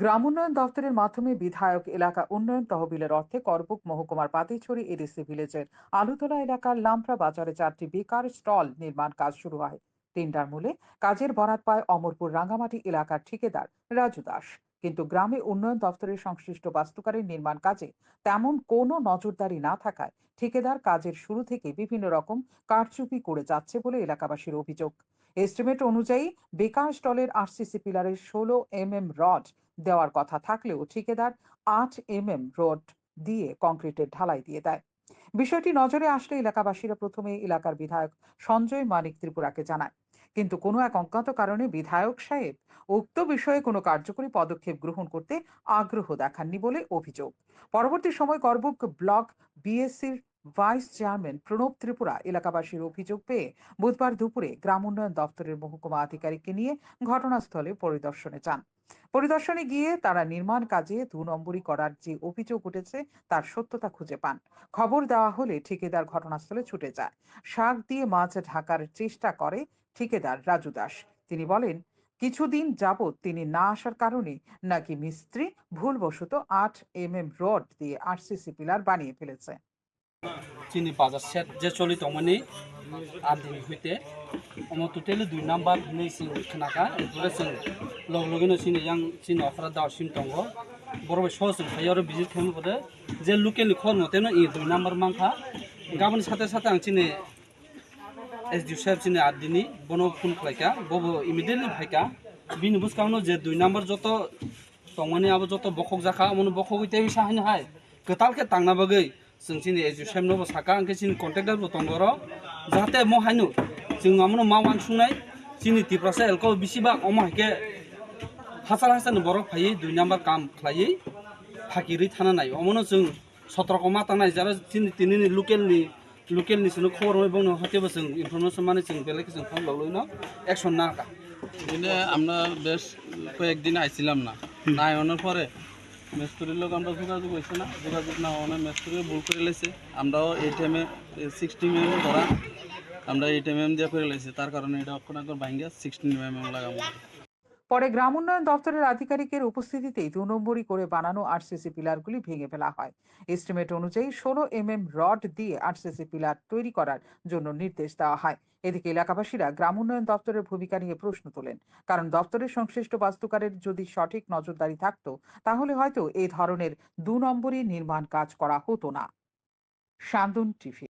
গ্রাম উন্নয়ন দপ্তরের মাধ্যমে বিধায়ক এলাকা উন্নয়ন তহবিলের অর্থে করবুক মহকুমার পাতিছড়ি এডিসি ভিলেজের আলুতলা এলাকার লামপ্রা বাজারে চারটি বেকার স্টল নির্মাণ কাজ শুরু হয়। তিনটার মূলে কাজের বরাত পায় অমরপুর রাঙ্গামাটি এলাকার ঠিকাদার রাজু দাস। কিন্তু গ্রামে উন্নয়ন দপ্তরের সংশ্লিষ্ট বাস্তুকারের নির্মাণ কাজে তেমন কোনো নজরদারি না থাকায় ঠিকাদার কাজের শুরু থেকে বিভিন্ন রকম কারচুপি করে যাচ্ছে বলে এলাকাবাসীর অভিযোগ। এস্টিমেট অনুযায়ী বেকার স্টলের আরসিসি পিলারের ষোলো এম এম রড দেওয়ার কথা থাকলেও ঠিকাদার আট এম এম রড দিয়ে কংক্রিটের ঢালাই দিয়ে দেয়। বিষয়টি নজরে আসলে এলাকাবাসীরা প্রথমে এলাকার বিধায়ক সঞ্জয় মানিক ত্রিপুরাকে জানায়। কিন্তু কোনো এক অজ্ঞাত কারণে বিধায়ক সাহেব উক্ত বিষয়ে কোনো কার্যকরী পদক্ষেপ গ্রহণ করতে আগ্রহ দেখাননি বলে অভিযোগ। পরবর্তী সময় করবুক ব্লক বিএসসির ভাইস চেয়ারম্যান প্রণব ত্রিপুরা এলাকাবাসীর অভিযোগ পেয়ে বুধবার দুপুরে গ্রাম উন্নয়ন দপ্তরের মহকুমা আধিকারিককে নিয়ে ঘটনাস্থলে পরিদর্শনে যান। পরিদর্শনে গিয়ে তারা নির্মাণ কাজে দু নম্বরই করার যে অভিযোগ উঠেছে, তার সত্যতা খুঁজে পান। খবর দেওয়া হলে ঠিকাদার ঘটনাস্থলে ছুটে যায়। শাক দিয়ে মাছ ঢাকার চেষ্টা করে ঠিকাদার রাজু দাস। তিনি বলেন, কিছুদিন যাবৎ তিনি না আসার কারণে নাকি মিস্ত্রি ভুলবশত আট এম এম রড দিয়ে আরসিসি পিলার বানিয়ে ফেলেছে। তিনি বাজার সেট যে চলিত মানে আদিন হইতে। আমার টোটালি দুই নাম্বার নেই সিং খানাকা এরপরে সিং লগ লগিনো সিন ইয়াং সিন অফরা দাও সিন দङ বড় সহজ ওমফায় আরও ভিজিট খামো পরে যে লোকেল খর মতেন ই দুই নাম্বার মাংখা। গাবন সাথে সাথে আং চিনি এস ডি সাহেব চিনি আট দিনই বন ফোন খাইকা বব ইমিডিয়েটলি ভাইকা। বিন বুঝকাউনো যে দুই নাম্বার যত টংমানি আবার যত বকক জাখা মনে বকক ইতে সাহায্য হয়। কেতালকে টাংনা বাগৈ एस डि साहेब नबो साका आंके चिनि कन्ट्रेक्टारबो दंगर जाहाथे म हायनु जों आमनो मावान सुंनाय चिनि तिप्रासा एलको बिसिबा अमा हायके हासार हासारनि बरफ फायै दुइ नाम्बार काम खालायै फाकिरै थाना नाय अमनो जों सत्रको मातांनाय जारा तिनि तिनिनि लकेलनि लकेलनिसोनो खबर হইব ন হতেবো जों ইনফরমেশন মানে जों বেলেগ जों ফোন লগলইনো অ্যাকশন না কা দিনে আমরা বেশ কয়েকদিন আইছিলাম না না আনার পরে মেস্তুরির লোক আমরা যোগাযোগ হয়েছে না? যোগাযোগ না হওয়া মেস্তুরি ভুল করে লেছে আমরাও এই টাইমে সিক্সটি এম ধরা। আমরা এই টাইমে দিয়ে করে লেছি তার কারণে এটা অক্ষণ ভাঙ্গা সিক্সটিন এম লাগাবো পরে গ্রাম উন্নয়ন দপ্তরের আধিকারিকের উপস্থিতিতেই দু নম্বরই করে বানানো আরসিসি পিলারগুলি ভেঙে ফেলা হয়। এস্টিমেট অনুযায়ী ষোলো এম এম রড দিয়ে আরসিসি পিলার তৈরি করার জন্য নির্দেশ দেওয়া হয়। এদিকে এলাকাবাসীরা গ্রাম উন্নয়ন দপ্তরের ভূমিকা নিয়ে প্রশ্ন তোলেন। কারণ দপ্তরের সংশ্লিষ্ট বাস্তুকারের যদি সঠিক নজরদারি থাকতো, তাহলে হয়তো এই ধরনের দু নম্বরই নির্মাণ কাজ করা হতো না। শান্তন টিভি